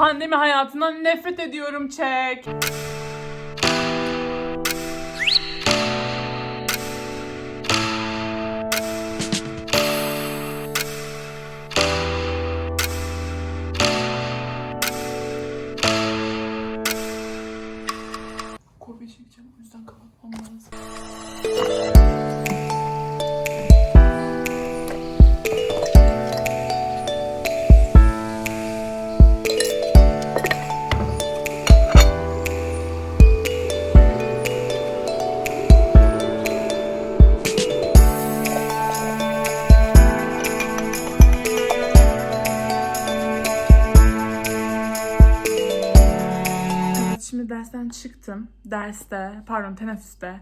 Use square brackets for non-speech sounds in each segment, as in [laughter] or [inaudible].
Pandemi hayatından nefret ediyorum çek. Kopya çekeceğim o yüzden kapatmam çıktım. Derste, pardon teneffüste,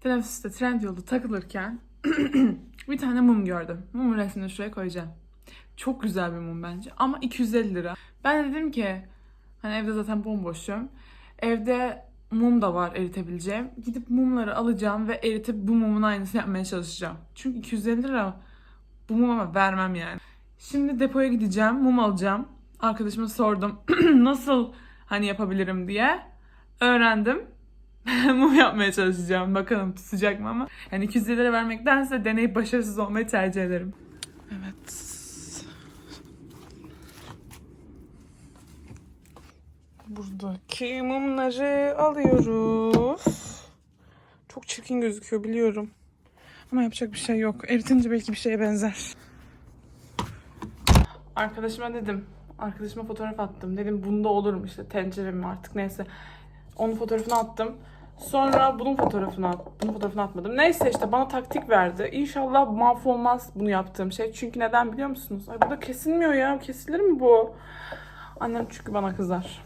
teneffüste trend yolda takılırken [clears throat] bir tane mum gördüm. Mumun resmini şuraya koyacağım. Çok güzel bir mum bence ama 250 lira. Ben de dedim ki hani evde zaten bomboşum. Evde mum da var eritebileceğim. Gidip mumları alacağım ve eritip bu mumun aynısını yapmaya çalışacağım. Çünkü 250 lira bu muma vermem yani. Şimdi depoya gideceğim, mum alacağım. Arkadaşıma sordum [clears throat] nasıl hani yapabilirim diye. Öğrendim. [laughs] mum yapmaya çalışacağım. Bakalım tutacak mı ama. Yani 250 lira vermektense deneyip başarısız olmayı tercih ederim. Evet. Buradaki mumları alıyoruz. Çok çirkin gözüküyor biliyorum. Ama yapacak bir şey yok. Eritince belki bir şeye benzer. Arkadaşıma dedim. Arkadaşıma fotoğraf attım. Dedim bunda olur mu işte tencere mi artık neyse. Onun fotoğrafını attım. Sonra bunun fotoğrafını at, bunun fotoğrafını atmadım. Neyse işte bana taktik verdi. İnşallah mahvolmaz bunu yaptığım şey. Çünkü neden biliyor musunuz? Ay bu da kesilmiyor ya. Kesilir mi bu? Annem çünkü bana kızar.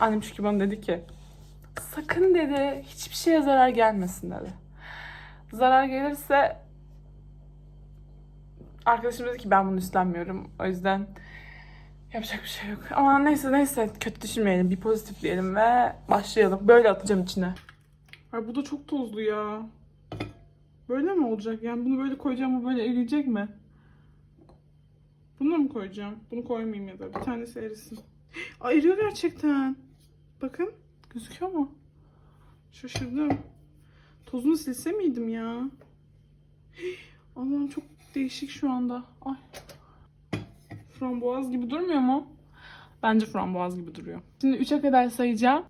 Annem çünkü bana dedi ki sakın dedi hiçbir şeye zarar gelmesin dedi. Zarar gelirse arkadaşım dedi ki ben bunu üstlenmiyorum. O yüzden yapacak bir şey yok. Ama neyse neyse kötü düşünmeyelim. Bir pozitif diyelim ve başlayalım. Böyle atacağım içine. Ay bu da çok tozlu ya. Böyle mi olacak? Yani bunu böyle koyacağım bu böyle eriyecek mi? Bunu mu koyacağım? Bunu koymayayım ya da bir tanesi erisin. [gasps] Ay eriyor gerçekten. Bakın gözüküyor mu? Şaşırdım. Tozunu silse miydim ya? [gasps] Allah'ım çok değişik şu anda. Ay. Frambuaz gibi durmuyor mu? Bence frambuaz gibi duruyor. Şimdi 3'e kadar sayacağım.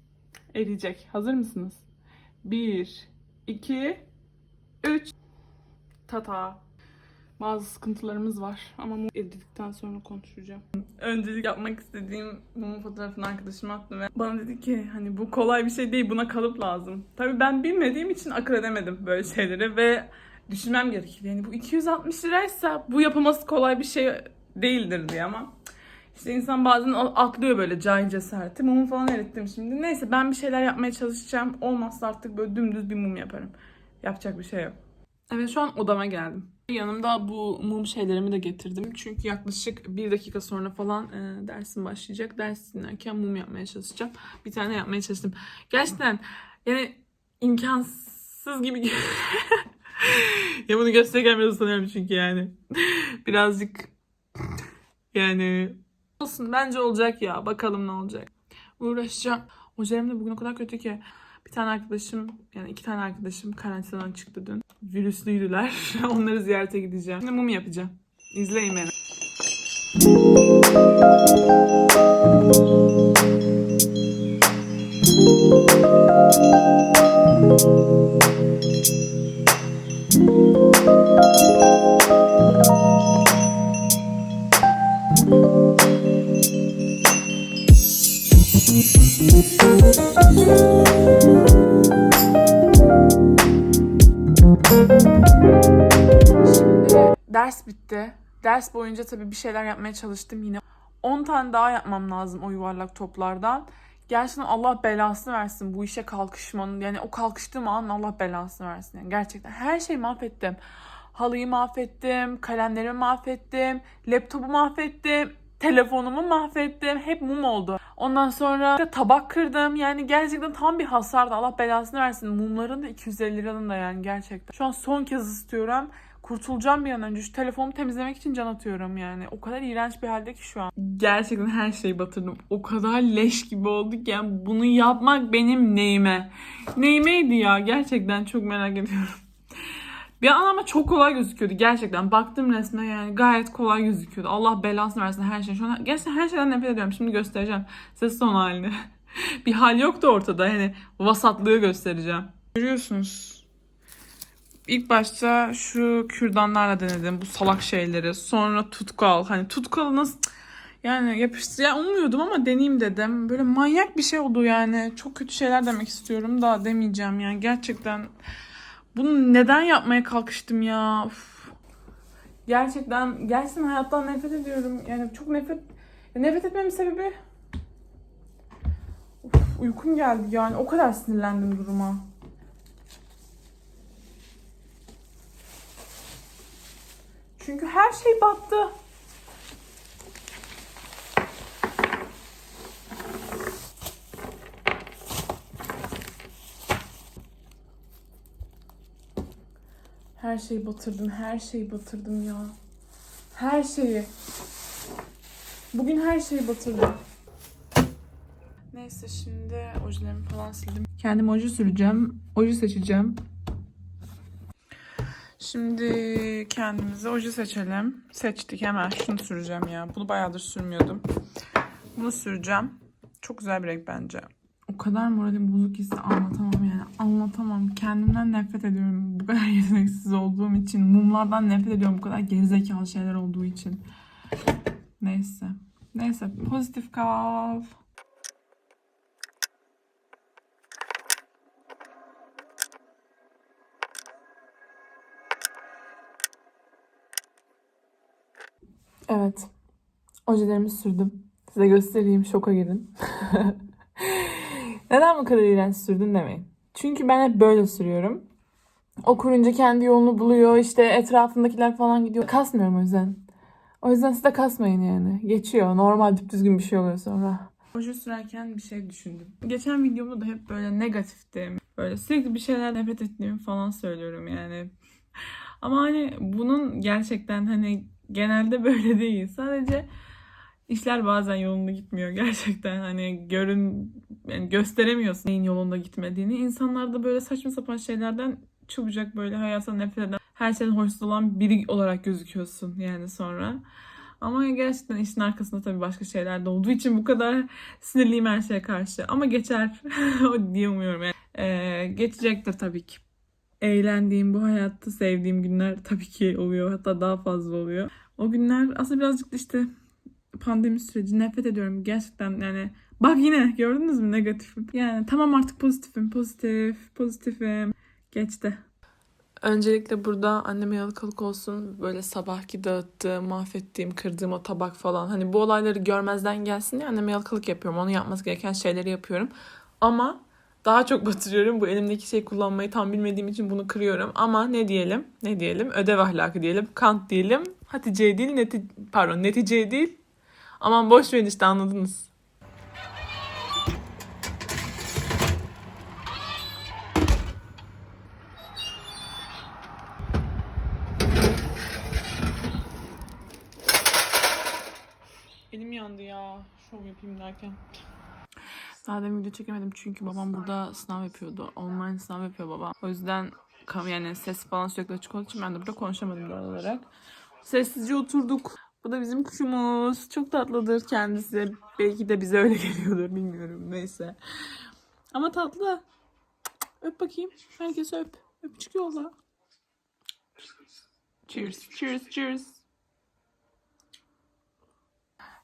Eriyecek. Hazır mısınız? 1, 2, 3. Tata. Bazı sıkıntılarımız var ama mum eridikten sonra konuşacağım. Öncelik yapmak istediğim mumun fotoğrafını arkadaşıma attım ve bana dedi ki hani bu kolay bir şey değil buna kalıp lazım. Tabii ben bilmediğim için akıl edemedim böyle şeyleri ve düşünmem gerekir. Yani bu 260 liraysa bu yapılması kolay bir şey değildir diye ama işte insan bazen atlıyor böyle cahil cesareti. Mumu falan erittim şimdi. Neyse ben bir şeyler yapmaya çalışacağım. Olmazsa artık böyle dümdüz bir mum yaparım. Yapacak bir şey yok. Evet şu an odama geldim. Yanımda bu mum şeylerimi de getirdim. Çünkü yaklaşık bir dakika sonra falan e, dersim başlayacak. Ders dinlerken mum yapmaya çalışacağım. Bir tane yapmaya çalıştım. Gerçekten yani imkansız gibi [laughs] ya bunu gösterirken biraz utanıyorum çünkü yani. Birazcık yani olsun bence olacak ya. Bakalım ne olacak. Uğraşacağım. Hocalarım da bugün o kadar kötü ki. Bir tane arkadaşım yani iki tane arkadaşım karantinadan çıktı dün. Virüslüydüler. [laughs] Onları ziyarete gideceğim. Şimdi mum yapacağım. İzleyin beni. Ders bitti. Ders boyunca tabii bir şeyler yapmaya çalıştım yine. 10 tane daha yapmam lazım o yuvarlak toplardan. Gerçekten Allah belasını versin bu işe kalkışmanın. Yani o kalkıştığım an Allah belasını versin. Yani gerçekten her şeyi mahvettim. Halıyı mahvettim, kalemlerimi mahvettim, laptopu mahvettim, telefonumu mahvettim. Hep mum oldu. Ondan sonra tabak kırdım. Yani gerçekten tam bir hasardı. Allah belasını versin. Mumların da 250 liranın da yani gerçekten. Şu an son kez istiyorum. Kurtulacağım bir an önce. Şu telefonumu temizlemek için can atıyorum yani. O kadar iğrenç bir halde ki şu an. Gerçekten her şeyi batırdım. O kadar leş gibi oldu ki yani bunu yapmak benim neyime. Neyimeydi ya? Gerçekten çok merak ediyorum. Bir an ama çok kolay gözüküyordu gerçekten. Baktım resme yani gayet kolay gözüküyordu. Allah belasını versin her şey. Şu an gerçekten her şeyden nefret ediyorum. Şimdi göstereceğim. Ses son halini. [laughs] bir hal yoktu ortada. Hani vasatlığı göstereceğim. Görüyorsunuz. İlk başta şu kürdanlarla denedim bu salak şeyleri. Sonra tutkal. Hani tutkalı nasıl yani yapıştır ya umuyordum ama deneyeyim dedim. Böyle manyak bir şey oldu yani. Çok kötü şeyler demek istiyorum da demeyeceğim yani. Gerçekten bunu neden yapmaya kalkıştım ya? Uf. Gerçekten gerçekten hayattan nefret ediyorum. Yani çok nefret nefret etmemin sebebi Uf, uykum geldi yani. O kadar sinirlendim duruma. Çünkü her şey battı. Her şeyi batırdım, her şeyi batırdım ya. Her şeyi. Bugün her şeyi batırdım. Neyse şimdi ojelerimi falan sildim. Kendim oje süreceğim. Oje seçeceğim. Şimdi kendimize oje seçelim. Seçtik hemen şunu süreceğim ya. Bunu bayağıdır sürmüyordum. Bunu süreceğim. Çok güzel bir renk bence. O kadar moralim bozuk hissi anlatamam yani. Anlatamam. Kendimden nefret ediyorum. Bu kadar [laughs] yeteneksiz olduğum için. Mumlardan nefret ediyorum. Bu kadar gerizekalı şeyler olduğu için. Neyse. Neyse. Pozitif kal. Evet. Ojelerimi sürdüm. Size göstereyim. Şoka girin. [laughs] Neden bu kadar iğrenç sürdün demeyin. Çünkü ben hep böyle sürüyorum. O kurunca kendi yolunu buluyor. İşte etrafındakiler falan gidiyor. Kasmıyorum o yüzden. O yüzden siz de kasmayın yani. Geçiyor. Normal düzgün bir şey oluyor sonra. Oje sürerken bir şey düşündüm. Geçen videomda da hep böyle negatiftim. Böyle sürekli bir şeyler nefret ettiğimi falan söylüyorum yani. Ama hani bunun gerçekten hani genelde [laughs] böyle değil. Sadece işler bazen yolunda gitmiyor gerçekten. Hani görün yani gösteremiyorsun neyin yolunda gitmediğini. İnsanlar da böyle saçma sapan şeylerden çabucak böyle hayatına nefret eden, her şeyden hoşsuz olan biri olarak gözüküyorsun yani sonra. Ama gerçekten işin arkasında tabii başka şeyler de olduğu için bu kadar sinirliyim her şeye karşı. Ama geçer [laughs] diye umuyorum. Yani. Ee, geçecektir tabii ki. Eğlendiğim bu hayatta sevdiğim günler tabii ki oluyor. Hatta daha fazla oluyor. O günler aslında birazcık da işte pandemi süreci nefret ediyorum gerçekten yani bak yine gördünüz mü negatifim yani tamam artık pozitifim pozitif pozitifim geçti. Öncelikle burada anneme yalakalık olsun böyle sabahki dağıttığım, mahvettiğim, kırdığım o tabak falan. Hani bu olayları görmezden gelsin diye anneme yalakalık yapıyorum. Onun yapması gereken şeyleri yapıyorum. Ama daha çok batırıyorum. Bu elimdeki şeyi kullanmayı tam bilmediğim için bunu kırıyorum. Ama ne diyelim? Ne diyelim? Ödev ahlakı diyelim. Kant diyelim. Hatice değil, neti pardon netice değil. Aman boş verin işte anladınız. Elim yandı ya. Şov yapayım derken. Daha demin video çekemedim çünkü babam burada sınav yapıyordu. Online sınav yapıyor babam. O yüzden yani ses falan sürekli açık olduğu için ben de burada konuşamadım doğal olarak. Sessizce oturduk. Bu da bizim kuşumuz. Çok tatlıdır kendisi. Belki de bize öyle [laughs] geliyordur bilmiyorum. Neyse. Ama tatlı. Öp bakayım. Herkes öp. Öpücük yolla. Cheers. Cheers. Cheers.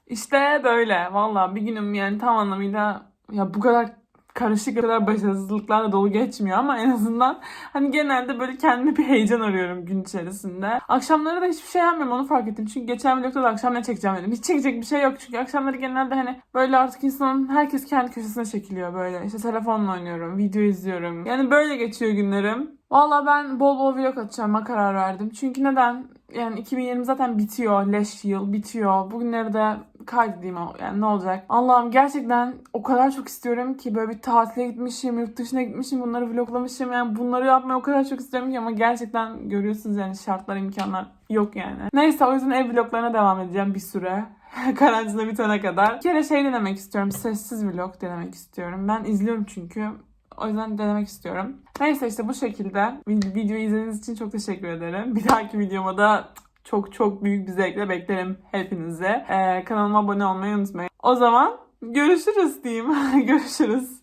İşte böyle. Valla bir günüm yani tam anlamıyla ya bu kadar karışık, kadar başarısızlıklarla dolu geçmiyor ama en azından hani genelde böyle kendime bir heyecan arıyorum gün içerisinde. Akşamları da hiçbir şey yapmıyorum onu fark ettim. Çünkü geçen vlogda da akşam ne çekeceğim dedim. Hiç çekecek bir şey yok çünkü akşamları genelde hani böyle artık insanın herkes kendi köşesine çekiliyor böyle. İşte telefonla oynuyorum, video izliyorum. Yani böyle geçiyor günlerim. Valla ben bol bol vlog atacağıma karar verdim. Çünkü neden? Yani 2020 zaten bitiyor. Leş yıl bitiyor. Bugünleri de kaydedeyim yani ne olacak. Allah'ım gerçekten o kadar çok istiyorum ki böyle bir tatile gitmişim, yurt dışına gitmişim, bunları vloglamışım. Yani bunları yapmayı o kadar çok istiyorum ki ama gerçekten görüyorsunuz yani şartlar, imkanlar yok yani. Neyse o yüzden ev vloglarına devam edeceğim bir süre. [laughs] Karantina bitene kadar. Bir kere şey denemek istiyorum. Sessiz vlog denemek istiyorum. Ben izliyorum çünkü. O yüzden denemek istiyorum. Neyse işte bu şekilde. Vid- Videoyu izlediğiniz için çok teşekkür ederim. Bir dahaki videoma da çok çok büyük bir zevkle beklerim hepinizi. Ee, kanalıma abone olmayı unutmayın. O zaman görüşürüz diyeyim. [laughs] görüşürüz.